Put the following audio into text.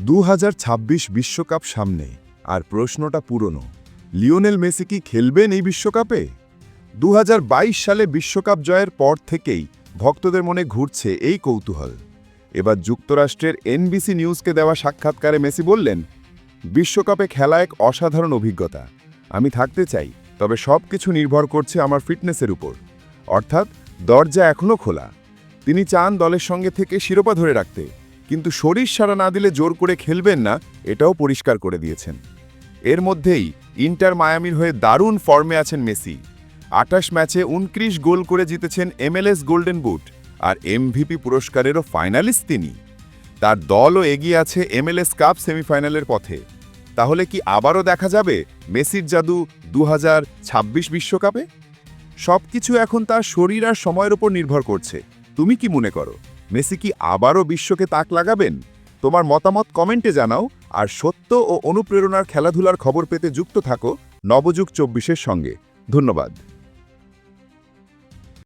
দু বিশ্বকাপ সামনে। আর প্রশ্নটা পুরনো। লিওনেল মেসি কি খেলবেন এই বিশ্বকাপে? দু হাজার বাইশ সালে বিশ্বকাপ জয়ের পর থেকেই ভক্তদের মনে ঘুরছে এই কৌতূহল। এবার যুক্তরাষ্ট্রের এনবিসি নিউজকে দেওয়া সাক্ষাৎকারে মেসি বললেন, বিশ্বকাপে খেলা এক অসাধারণ অভিজ্ঞতা। আমি থাকতে চাই, তবে সব কিছু নির্ভর করছে আমার ফিটনেসের উপর। অর্থাৎ, দরজা এখনও খোলা। তিনি চান দলের সঙ্গে থেকে শিরোপা ধরে রাখতে। কিন্তু শরীর সারা না দিলে জোর করে খেলবেন না, এটাও পরিষ্কার করে দিয়েছেন। এর মধ্যেই ইন্টার মায়ামির হয়ে দারুণ ফর্মে আছেন মেসি। আটাশ ম্যাচে উনত্রিশ গোল করে জিতেছেন এমএলএস গোল্ডেন বুট আর এমভিপি পুরস্কারেরও ফাইনালিস্ট তিনি। তার দলও এগিয়ে আছে এমএলএস কাপ সেমিফাইনালের পথে। তাহলে কি আবারও দেখা যাবে মেসির জাদু দু বিশ্বকাপে? সবকিছু এখন তার শরীর আর সময়ের উপর নির্ভর করছে। তুমি কি মনে করো? মেসি কি আবারও বিশ্বকে তাক লাগাবেন? তোমার মতামত কমেন্টে জানাও, আর সত্য ও অনুপ্রেরণার খেলাধুলার খবর পেতে যুক্ত থাকো নবযুগ চব্বিশের সঙ্গে। ধন্যবাদ।